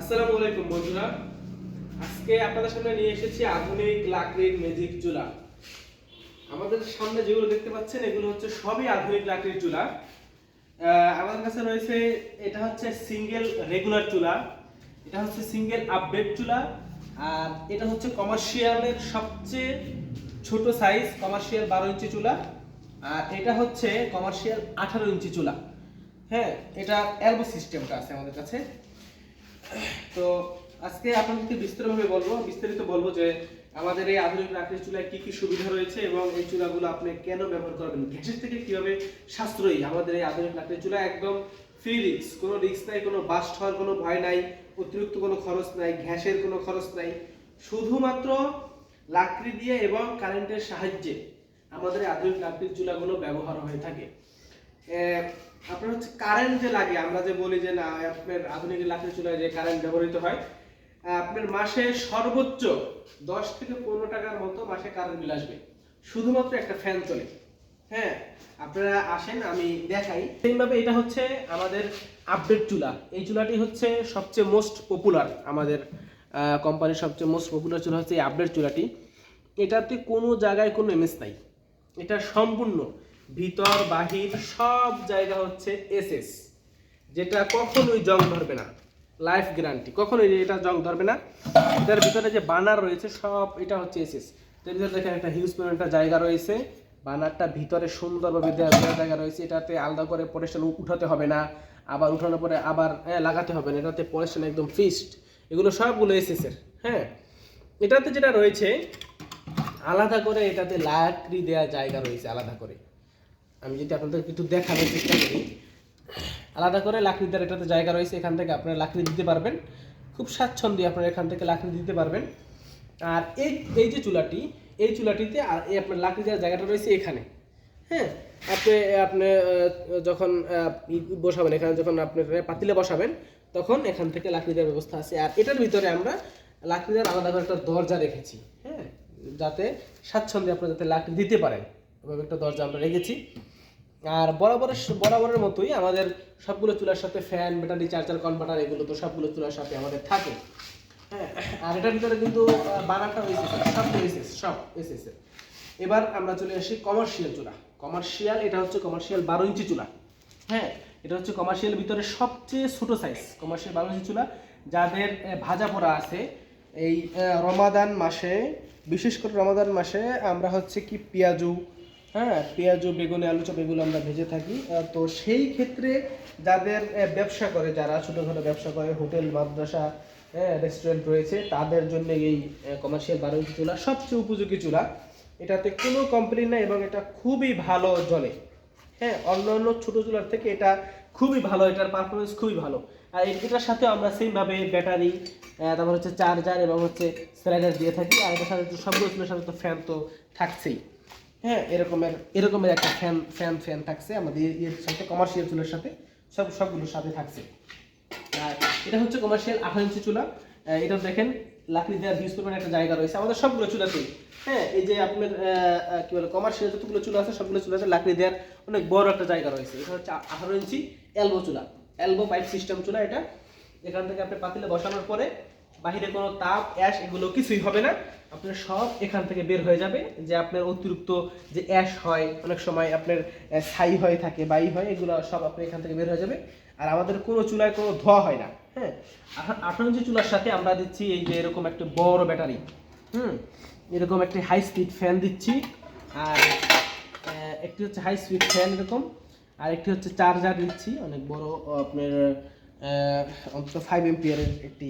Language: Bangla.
আসসালামু আলাইকুম বন্ধুরা। আজকে আপনাদের সামনে নিয়ে এসেছি আধুনিক লাকড়ির ম্যাজিক চুলা। আমাদের সামনে যেগুলো দেখতে পাচ্ছেন, এগুলো হচ্ছে সবই আধুনিক লাকড়ির চুলা। আমাদের কাছে রয়েছে, এটা হচ্ছে সিঙ্গেল রেগুলার চুলা। এটা হচ্ছে সিঙ্গেল আপডেট চুলা। আর এটা হচ্ছে কমার্শিয়ালের সবচেয়ে ছোট সাইজ কমার্শিয়াল বারো ইঞ্চি চুলা। আর এটা হচ্ছে কমার্শিয়াল আঠারো ইঞ্চি চুলা। হ্যাঁ এটা অ্যালবো সিস্টেমটা আছে আমাদের কাছে। তো আজকে আপনাদেরকে বিস্তারিতভাবে বলব, বিস্তারিত বলব যে আমাদের এই আধুনিক লাকড়ির চুলায় কি কি সুবিধা রয়েছে এবং এই চুলাগুলো আপনি কেন ব্যবহার করবেন, গ্যাসের থেকে কীভাবে সাশ্রয়ী আমাদের এই আধুনিক লাকড়ির চুলা, একদম ফ্রি রিক্স কোনো রিস্ক নাই, কোনো বাস্ট হওয়ার কোনো ভয় নাই, অতিরিক্ত কোনো খরচ নাই, গ্যাসের কোনো খরচ নাই, শুধুমাত্র লাকড়ি দিয়ে এবং কারেন্টের সাহায্যে আমাদের আধুনিক লাকড়ির চুলাগুলো ব্যবহার হয়ে থাকে। আপনার হচ্ছে কারেন্ট যে লাগে, আমরা যে বলি যে না, আপনার আধুনিক লাকড়ি চুলায় যে কারেন্ট ব্যবহৃত হয়, আপনার মাসে সর্বোচ্চ দশ থেকে পনেরো টাকার মতো মাসে কারেন্ট বিল আসবে। শুধুমাত্র একটা ফ্যান চলে। হ্যাঁ আপনারা আসেন, আমি দেখাই। সেইভাবে এটা হচ্ছে আমাদের আপডেট চুলা। এই চুলাটি হচ্ছে সবচেয়ে মোস্ট পপুলার আমাদের কোম্পানির সবচেয়ে মোস্ট পপুলার চুলা হচ্ছে এই আপডেট চুলাটি। এটাতে কোনো জায়গায় কোনো এমএস নাই। এটা সম্পূর্ণ ভিতর বাহির সব জায়গা হচ্ছে এসএস যেটা কখনোই জং ধরবে না। লাইফ গ্যারান্টি কখনোই এটা জং ধরবে না। এটার ভিতরে যে বানার রয়েছে সব এটা হচ্ছে এসএস এর ভিতরে দেখেন একটা হিউজ একটা জায়গা রয়েছে বানারটা ভিতরে সুন্দরভাবে দেওয়া জায়গা রয়েছে। এটাতে আলাদা করে পরেশন উঠাতে হবে না আবার উঠানোর পরে আবার হ্যাঁ, লাগাতে হবে না। এটাতে পরেশন একদম ফিক্সড এগুলো সবগুলো এসএস এর হ্যাঁ। এটাতে যেটা রয়েছে আলাদা করে এটাতে লাকড়ি দেওয়া জায়গা রয়েছে আলাদা করে। আমি যদি আপনাদের একটু দেখানোর চেষ্টা করি, আলাদা করে লাকড়ি দেওয়ার এটাতে জায়গা রয়েছে এখান থেকে আপনারা লাকড়ি দিতে পারবেন। খুব স্বাচ্ছন্দ্যে আপনারা এখান থেকে লাকড়ি দিতে পারবেন। আর এই এই যে চুলাটি, এই চুলাটিতে আর এই আপনার লাকড়ি দেওয়ার জায়গাটা রয়েছে এখানে। হ্যাঁ? আপনি আপনি যখন বসাবেন, এখানে যখন আপনি পাতিলে বসাবেন, তখন এখান থেকে লাকড়ি দেওয়ার ব্যবস্থা আছে। আর এটার ভিতরে আমরা লাকড়ি দেওয়ার আলাদা করে একটা দরজা রেখেছি। হ্যাঁ? যাতে স্বাচ্ছন্দ্যে আপনারা যাতে লাকড়ি দিতে পারেন। এভাবে একটা দরজা আমরা রেখেছি। আর বরাবরের বরাবরের মতোই আমাদের সবগুলো চুলার সাথে ফ্যান ব্যাটারি চার্জার কনভার্টার এগুলো তো সবগুলো চুলার সাথে আমাদের থাকে। হ্যাঁ আর এটার ভিতরে কিন্তু বানাটা হয়েছে সব হয়েছে সব এসেছে এবার আমরা চলে আসি কমার্শিয়াল চুলা। কমার্শিয়াল এটা হচ্ছে কমার্শিয়াল বারো ইঞ্চি চুলা। হ্যাঁ এটা হচ্ছে কমার্শিয়াল ভিতরে সবচেয়ে ছোট সাইজ কমার্শিয়াল বারো ইঞ্চি চুলা। যাদের ভাজা পোড়া আছে, এই রমাদান মাসে, বিশেষ করে রমাদান মাসে আমরা হচ্ছে কি, পেঁয়াজু হ্যাঁ পেঁয়াজু, বেগুনে, আলু চপ এগুলো আমরা ভেজে থাকি। তো সেই ক্ষেত্রে যাদের ব্যবসা করে, যারা ছোটোখাটো ব্যবসা করে, হোটেল, মাদ্রাসা হ্যাঁ রেস্টুরেন্ট রয়েছে, তাদের জন্য এই কমার্শিয়াল বারো ইঞ্চি চুলা, সবচেয়ে উপযোগী চুলা। এটাতে কোনো কমপ্লেন নাই এবং এটা খুবই ভালো জ্বলে হ্যাঁ অন্য অন্য ছোটো চুলার থেকে এটা খুবই ভালো, এটার পারফরমেন্স খুবই ভালো। আর এটার সাথে আমরা সেমভাবে ব্যাটারি তারপর হচ্ছে চার্জার এবং হচ্ছে স্লাইডার দিয়ে থাকি। আর এটার সাথে সবগুলো চুলের সাথে তো ফ্যান তো থাকছেই। হ্যাঁ এরকমের এরকমের একটা ফ্যান ফ্যান ফ্যান থাকছে। আমাদের এর সাথে কমার্শিয়াল চুলের সাথে সব, সবগুলোর সাথে থাকছে। আর এটা হচ্ছে কমার্শিয়াল আঠারো ইঞ্চি চুলা। এটা দেখেন, লাকড়ি দেওয়ার হিউজ পরিমাণে একটা জায়গা রয়েছে। আমাদের সবগুলো চুলাতেই। হ্যাঁ এই যে আপনার কি বলে কমার্শিয়াল যতগুলো চুলা আছে, সবগুলো চুলাতে লাকড়ি দেওয়ার অনেক বড় একটা জায়গা রয়েছে। এটা হচ্ছে আঠারো ইঞ্চি এলবো চুলা। এলবো পাইপ সিস্টেম চুলা এটা। এখান থেকে আপনি পাতিলে বসানোর পরে বাহিরে কোনো তাপ অ্যাশ এগুলো কিছুই হবে না। আপনার সব এখান থেকে বের হয়ে যাবে। যে আপনার অতিরিক্ত যে অ্যাশ হয়, অনেক সময় আপনার ছাই হয়ে থাকে, বাই হয়, এগুলো সব আপনার এখান থেকে বের হয়ে যাবে। আর আমাদের কোনো চুলায় কোনো ধোয়া হয় না হ্যাঁ? আঠারো ইঞ্চি চুলার সাথে আমরা দিচ্ছি এই যে এরকম একটা বড় ব্যাটারি, হুম? এরকম একটি হাই স্পিড ফ্যান দিচ্ছি। আর একটি হচ্ছে হাই স্পিড ফ্যান এরকম, আর একটি হচ্ছে চার্জার দিচ্ছি। অনেক বড়, আপনার অন্তত ফাইভ এমপিয়ারের একটি